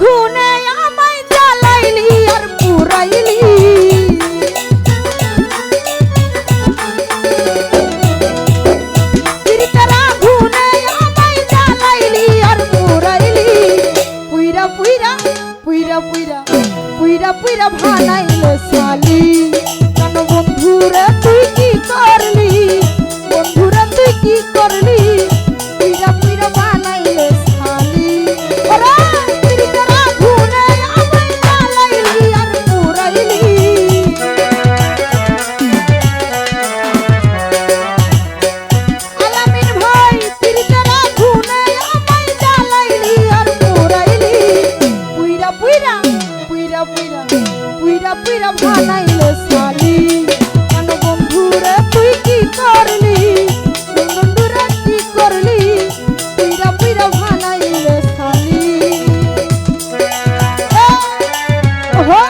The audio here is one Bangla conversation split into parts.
আগুনে আমায় জ্বালাইলি আর পুরাইলি। পুইরা পুইরা পুইরা পুইরা পুইরা ভানাইল সালি কেন বন্ধুরা, তুই কি করলি? বন্ধুরা, তুই কি করলি? পুইরা পুইরা পুইরা পুইরা ভালাইলো সারি কেন বন্ধু রে তুই কি করলি? বন্ধু রে কি করলি? পুইরা পুইরা ভালাইলো সারি ওহো!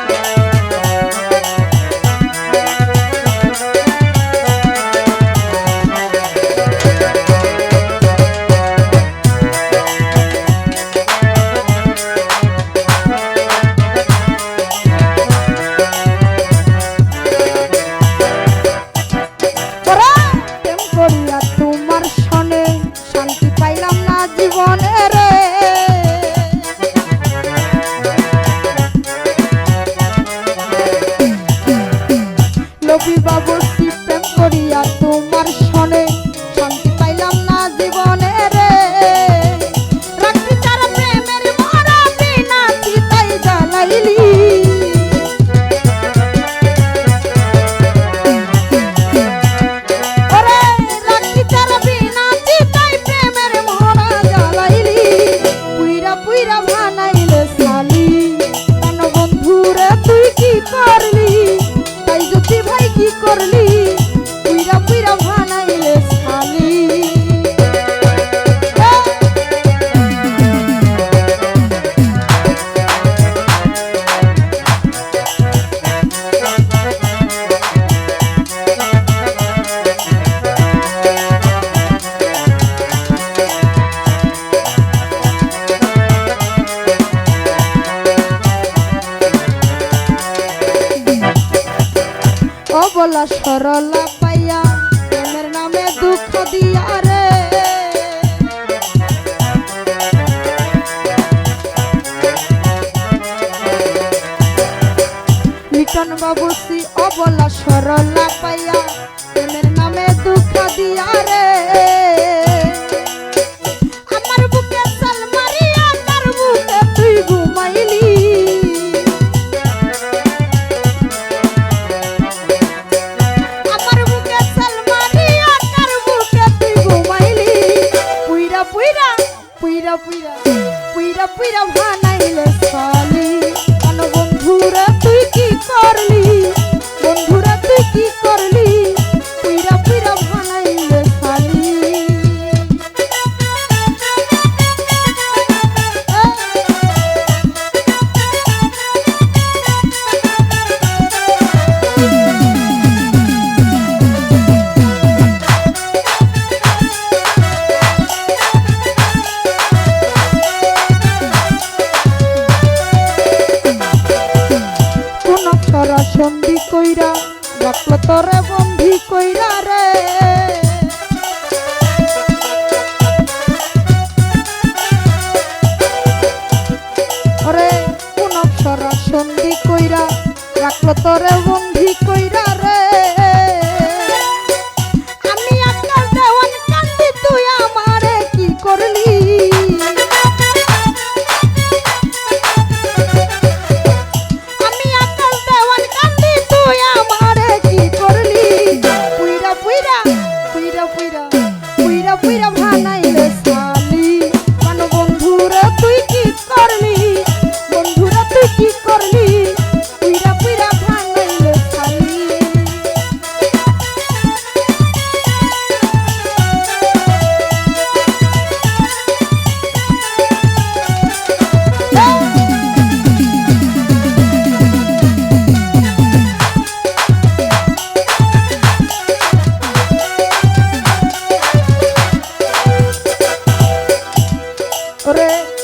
সদা সরলা পাইয়া প্রেমের নামে দুঃখ দিয়া রে। মিটন বাবুসি অবলা সরলা পাইয়া motor eu vou করে